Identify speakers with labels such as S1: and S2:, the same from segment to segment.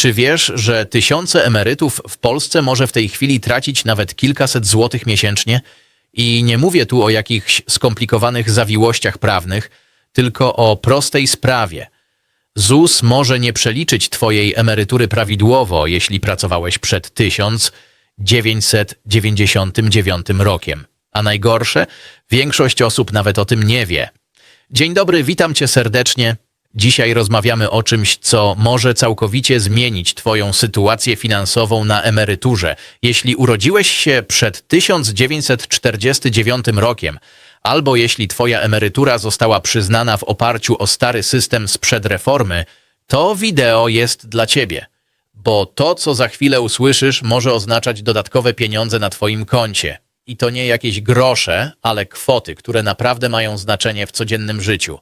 S1: Czy wiesz, że tysiące emerytów w Polsce może w tej chwili tracić nawet kilkaset złotych miesięcznie? I nie mówię tu o jakichś skomplikowanych zawiłościach prawnych, tylko o prostej sprawie. ZUS może nie przeliczyć twojej emerytury prawidłowo, jeśli pracowałeś przed 1999 rokiem. A najgorsze, większość osób nawet o tym nie wie. Dzień dobry, witam cię serdecznie. Dzisiaj rozmawiamy o czymś, co może całkowicie zmienić Twoją sytuację finansową na emeryturze. Jeśli urodziłeś się przed 1949 rokiem, albo jeśli Twoja emerytura została przyznana w oparciu o stary system sprzed reformy, to wideo jest dla Ciebie. Bo to, co za chwilę usłyszysz, może oznaczać dodatkowe pieniądze na Twoim koncie. I to nie jakieś grosze, ale kwoty, które naprawdę mają znaczenie w codziennym życiu.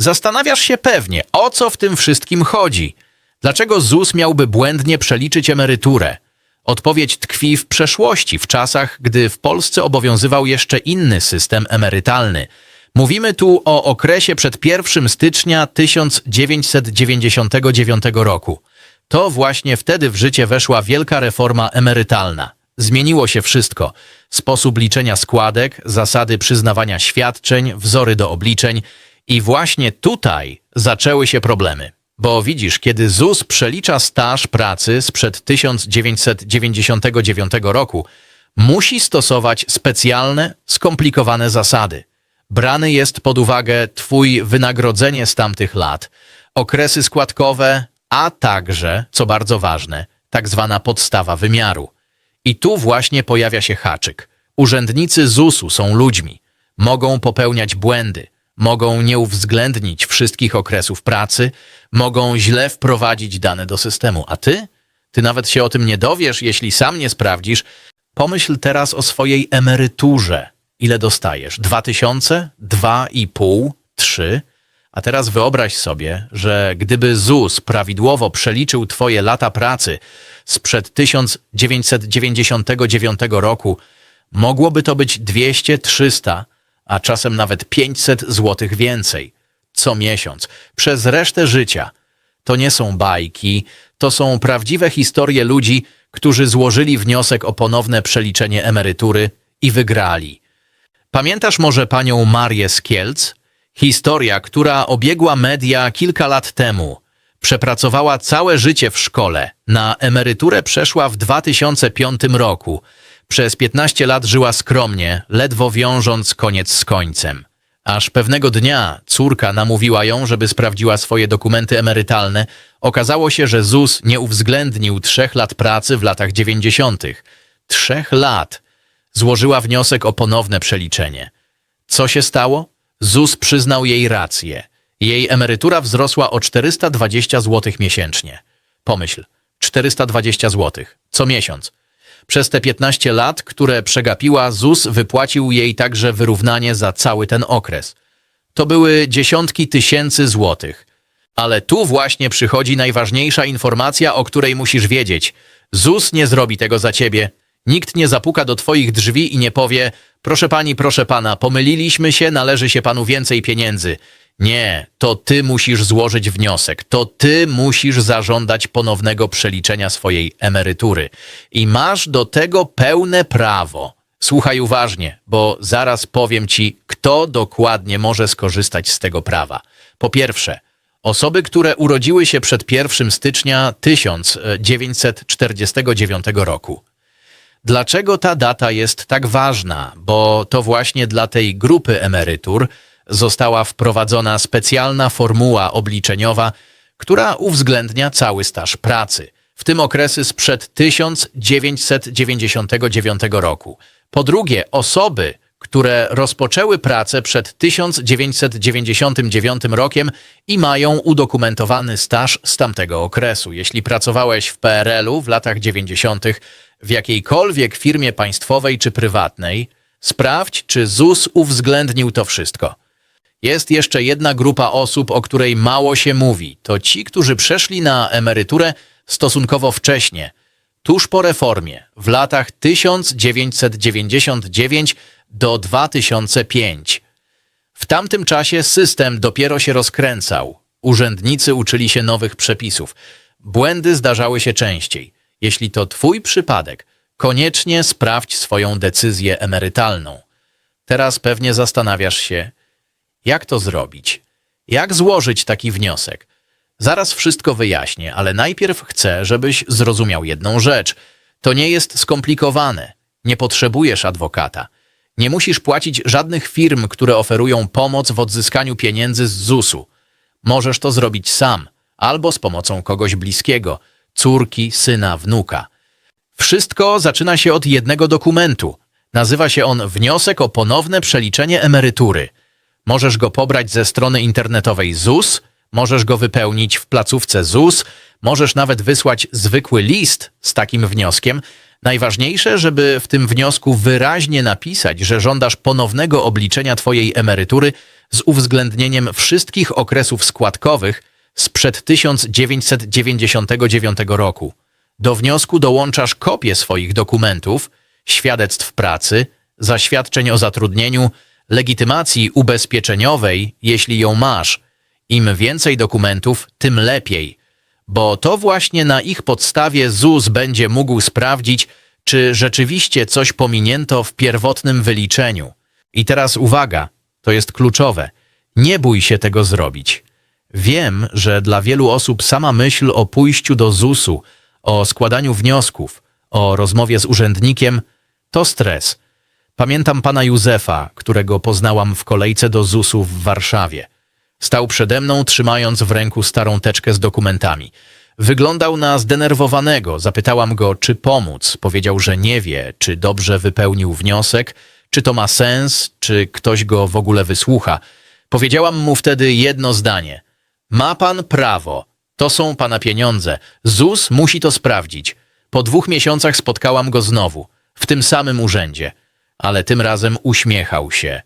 S1: Zastanawiasz się pewnie, o co w tym wszystkim chodzi. Dlaczego ZUS miałby błędnie przeliczyć emeryturę? Odpowiedź tkwi w przeszłości, w czasach, gdy w Polsce obowiązywał jeszcze inny system emerytalny. Mówimy tu o okresie przed 1 stycznia 1999 roku. To właśnie wtedy w życie weszła wielka reforma emerytalna. Zmieniło się wszystko. Sposób liczenia składek, zasady przyznawania świadczeń, wzory do obliczeń – i właśnie tutaj zaczęły się problemy. Bo widzisz, kiedy ZUS przelicza staż pracy sprzed 1999 roku, musi stosować specjalne, skomplikowane zasady. Brany jest pod uwagę Twój wynagrodzenie z tamtych lat, okresy składkowe, a także, co bardzo ważne, tak zwana podstawa wymiaru. I tu właśnie pojawia się haczyk. Urzędnicy ZUS-u są ludźmi. Mogą popełniać błędy – mogą nie uwzględnić wszystkich okresów pracy, mogą źle wprowadzić dane do systemu, a ty? Ty nawet się o tym nie dowiesz, jeśli sam nie sprawdzisz. Pomyśl teraz o swojej emeryturze. Ile dostajesz? Dwa tysiące? Dwa i pół? Trzy? A teraz wyobraź sobie, że gdyby ZUS prawidłowo przeliczył twoje lata pracy sprzed 1999 roku, mogłoby to być 200, 300, a czasem nawet 500 złotych więcej co miesiąc przez resztę życia. To nie są bajki, to są prawdziwe historie ludzi, którzy złożyli wniosek o ponowne przeliczenie emerytury i wygrali. Pamiętasz może panią Marię z Kielc? Historia, która obiegła media kilka lat temu. Przepracowała całe życie w szkole. Na emeryturę przeszła w 2005 roku. Przez 15 lat żyła skromnie, ledwo wiążąc koniec z końcem. Aż pewnego dnia córka namówiła ją, żeby sprawdziła swoje dokumenty emerytalne. Okazało się, że ZUS nie uwzględnił trzech lat pracy w latach dziewięćdziesiątych. Trzech lat! Złożyła wniosek o ponowne przeliczenie. Co się stało? ZUS przyznał jej rację. Jej emerytura wzrosła o 420 zł miesięcznie. Pomyśl, 420 zł, co miesiąc. Przez te 15 lat, które przegapiła, ZUS wypłacił jej także wyrównanie za cały ten okres. To były dziesiątki tysięcy złotych. Ale tu właśnie przychodzi najważniejsza informacja, o której musisz wiedzieć. ZUS nie zrobi tego za ciebie. Nikt nie zapuka do twoich drzwi i nie powie proszę pani, proszę pana, pomyliliśmy się, należy się panu więcej pieniędzy. Nie, to ty musisz złożyć wniosek, to ty musisz zażądać ponownego przeliczenia swojej emerytury i masz do tego pełne prawo. Słuchaj uważnie, bo zaraz powiem ci, kto dokładnie może skorzystać z tego prawa. Po pierwsze, osoby, które urodziły się przed 1 stycznia 1949 roku. Dlaczego ta data jest tak ważna? Bo to właśnie dla tej grupy emerytur została wprowadzona specjalna formuła obliczeniowa, która uwzględnia cały staż pracy, w tym okresy sprzed 1999 roku. Po drugie, osoby, które rozpoczęły pracę przed 1999 rokiem i mają udokumentowany staż z tamtego okresu. Jeśli pracowałeś w PRL-u w latach 90. w jakiejkolwiek firmie państwowej czy prywatnej, sprawdź, czy ZUS uwzględnił to wszystko. Jest jeszcze jedna grupa osób, o której mało się mówi. To ci, którzy przeszli na emeryturę stosunkowo wcześnie, tuż po reformie, w latach 1999 do 2005. W tamtym czasie system dopiero się rozkręcał. Urzędnicy uczyli się nowych przepisów. Błędy zdarzały się częściej. Jeśli to twój przypadek, koniecznie sprawdź swoją decyzję emerytalną. Teraz pewnie zastanawiasz się, jak to zrobić? Jak złożyć taki wniosek? Zaraz wszystko wyjaśnię, ale najpierw chcę, żebyś zrozumiał jedną rzecz. To nie jest skomplikowane. Nie potrzebujesz adwokata. Nie musisz płacić żadnych firm, które oferują pomoc w odzyskaniu pieniędzy z ZUS-u. Możesz to zrobić sam, albo z pomocą kogoś bliskiego, córki, syna, wnuka. Wszystko zaczyna się od jednego dokumentu. Nazywa się on Wniosek o ponowne przeliczenie emerytury. Możesz go pobrać ze strony internetowej ZUS, możesz go wypełnić w placówce ZUS, możesz nawet wysłać zwykły list z takim wnioskiem. Najważniejsze, żeby w tym wniosku wyraźnie napisać, że żądasz ponownego obliczenia Twojej emerytury z uwzględnieniem wszystkich okresów składkowych sprzed 1999 roku. Do wniosku dołączasz kopię swoich dokumentów, świadectw pracy, zaświadczeń o zatrudnieniu, legitymacji ubezpieczeniowej, jeśli ją masz. Im więcej dokumentów, tym lepiej, bo to właśnie na ich podstawie ZUS będzie mógł sprawdzić, czy rzeczywiście coś pominięto w pierwotnym wyliczeniu. I teraz uwaga, to jest kluczowe. Nie bój się tego zrobić. Wiem, że dla wielu osób sama myśl o pójściu do ZUS-u, o składaniu wniosków, o rozmowie z urzędnikiem to stres. Pamiętam pana Józefa, którego poznałam w kolejce do ZUS-u w Warszawie. Stał przede mną, trzymając w ręku starą teczkę z dokumentami. Wyglądał na zdenerwowanego. Zapytałam go, czy pomóc. Powiedział, że nie wie, czy dobrze wypełnił wniosek, czy to ma sens, czy ktoś go w ogóle wysłucha. Powiedziałam mu wtedy jedno zdanie. Ma pan prawo. To są pana pieniądze. ZUS musi to sprawdzić. Po dwóch miesiącach spotkałam go znowu, w tym samym urzędzie, ale tym razem uśmiechał się.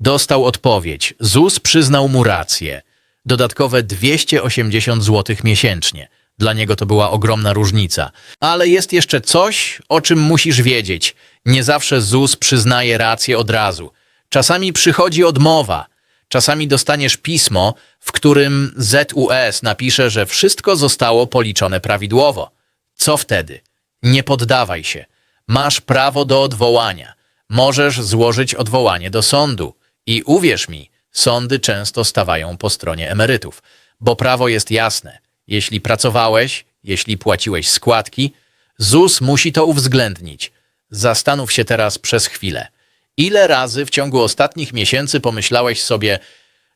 S1: Dostał odpowiedź. ZUS przyznał mu rację. Dodatkowe 280 zł miesięcznie. Dla niego to była ogromna różnica. Ale jest jeszcze coś, o czym musisz wiedzieć. Nie zawsze ZUS przyznaje rację od razu. Czasami przychodzi odmowa. Czasami dostaniesz pismo, w którym ZUS napisze, że wszystko zostało policzone prawidłowo. Co wtedy? Nie poddawaj się. Masz prawo do odwołania. Możesz złożyć odwołanie do sądu. I uwierz mi, sądy często stawają po stronie emerytów, bo prawo jest jasne. Jeśli pracowałeś, jeśli płaciłeś składki, ZUS musi to uwzględnić. Zastanów się teraz przez chwilę. Ile razy w ciągu ostatnich miesięcy pomyślałeś sobie,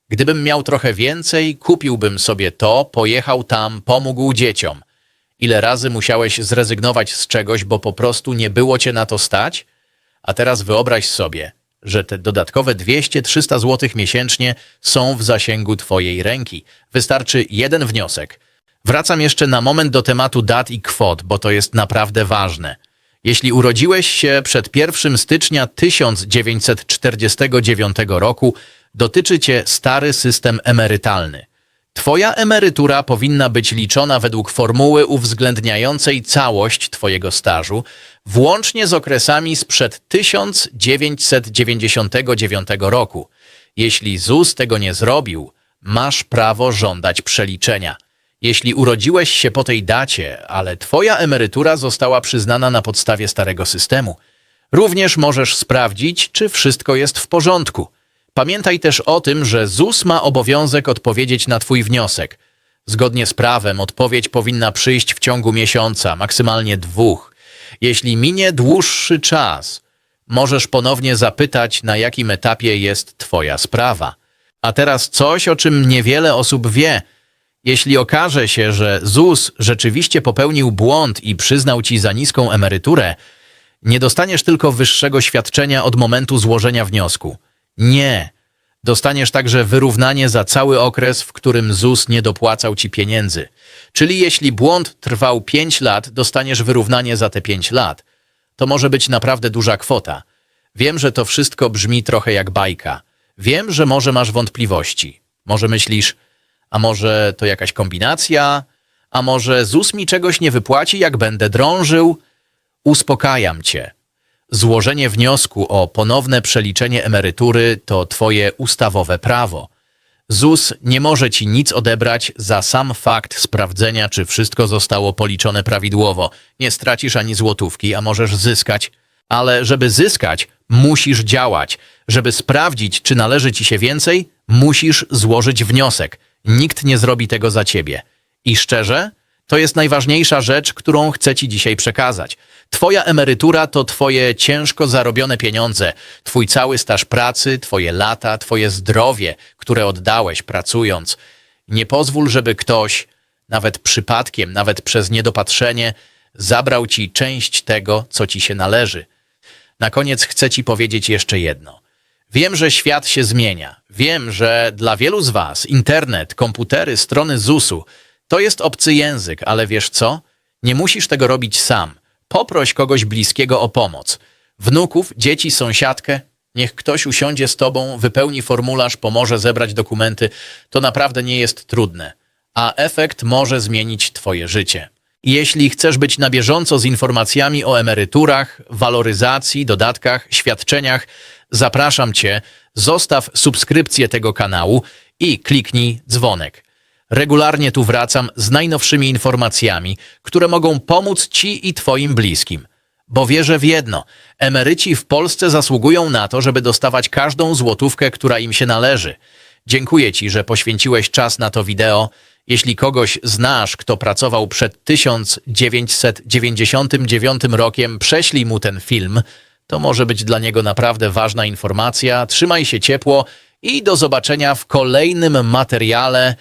S1: gdybym miał trochę więcej, kupiłbym sobie to, pojechał tam, pomógł dzieciom. Ile razy musiałeś zrezygnować z czegoś, bo po prostu nie było cię na to stać? A teraz wyobraź sobie, że te dodatkowe 200-300 zł miesięcznie są w zasięgu twojej ręki. Wystarczy jeden wniosek. Wracam jeszcze na moment do tematu dat i kwot, bo to jest naprawdę ważne. Jeśli urodziłeś się przed 1 stycznia 1949 roku, dotyczy cię stary system emerytalny. Twoja emerytura powinna być liczona według formuły uwzględniającej całość Twojego stażu, włącznie z okresami sprzed 1999 roku. Jeśli ZUS tego nie zrobił, masz prawo żądać przeliczenia. Jeśli urodziłeś się po tej dacie, ale Twoja emerytura została przyznana na podstawie starego systemu, również możesz sprawdzić, czy wszystko jest w porządku. Pamiętaj też o tym, że ZUS ma obowiązek odpowiedzieć na Twój wniosek. Zgodnie z prawem odpowiedź powinna przyjść w ciągu miesiąca, maksymalnie dwóch. Jeśli minie dłuższy czas, możesz ponownie zapytać, na jakim etapie jest Twoja sprawa. A teraz coś, o czym niewiele osób wie. Jeśli okaże się, że ZUS rzeczywiście popełnił błąd i przyznał Ci za niską emeryturę, nie dostaniesz tylko wyższego świadczenia od momentu złożenia wniosku. Nie. Dostaniesz także wyrównanie za cały okres, w którym ZUS nie dopłacał ci pieniędzy. Czyli jeśli błąd trwał 5 lat, dostaniesz wyrównanie za te 5 lat. To może być naprawdę duża kwota. Wiem, że to wszystko brzmi trochę jak bajka. Wiem, że może masz wątpliwości. Może myślisz, a może to jakaś kombinacja? A może ZUS mi czegoś nie wypłaci, jak będę drążył? Uspokajam cię. Złożenie wniosku o ponowne przeliczenie emerytury to Twoje ustawowe prawo. ZUS nie może ci nic odebrać za sam fakt sprawdzenia, czy wszystko zostało policzone prawidłowo. Nie stracisz ani złotówki, a możesz zyskać. Ale żeby zyskać, musisz działać. Żeby sprawdzić, czy należy ci się więcej, musisz złożyć wniosek. Nikt nie zrobi tego za ciebie. I szczerze, to jest najważniejsza rzecz, którą chcę Ci dzisiaj przekazać. Twoja emerytura to Twoje ciężko zarobione pieniądze, Twój cały staż pracy, Twoje lata, Twoje zdrowie, które oddałeś pracując. Nie pozwól, żeby ktoś, nawet przypadkiem, nawet przez niedopatrzenie, zabrał Ci część tego, co Ci się należy. Na koniec chcę Ci powiedzieć jeszcze jedno. Wiem, że świat się zmienia. Wiem, że dla wielu z Was internet, komputery, strony ZUS-u to jest obcy język, ale wiesz co? Nie musisz tego robić sam. Poproś kogoś bliskiego o pomoc. Wnuków, dzieci, sąsiadkę. Niech ktoś usiądzie z tobą, wypełni formularz, pomoże zebrać dokumenty. To naprawdę nie jest trudne. A efekt może zmienić Twoje życie. Jeśli chcesz być na bieżąco z informacjami o emeryturach, waloryzacji, dodatkach, świadczeniach, zapraszam Cię, zostaw subskrypcję tego kanału i kliknij dzwonek. Regularnie tu wracam z najnowszymi informacjami, które mogą pomóc Ci i Twoim bliskim. Bo wierzę w jedno: emeryci w Polsce zasługują na to, żeby dostawać każdą złotówkę, która im się należy. Dziękuję Ci, że poświęciłeś czas na to wideo. Jeśli kogoś znasz, kto pracował przed 1999 rokiem, prześlij mu ten film. To może być dla niego naprawdę ważna informacja. Trzymaj się ciepło i do zobaczenia w kolejnym materiale.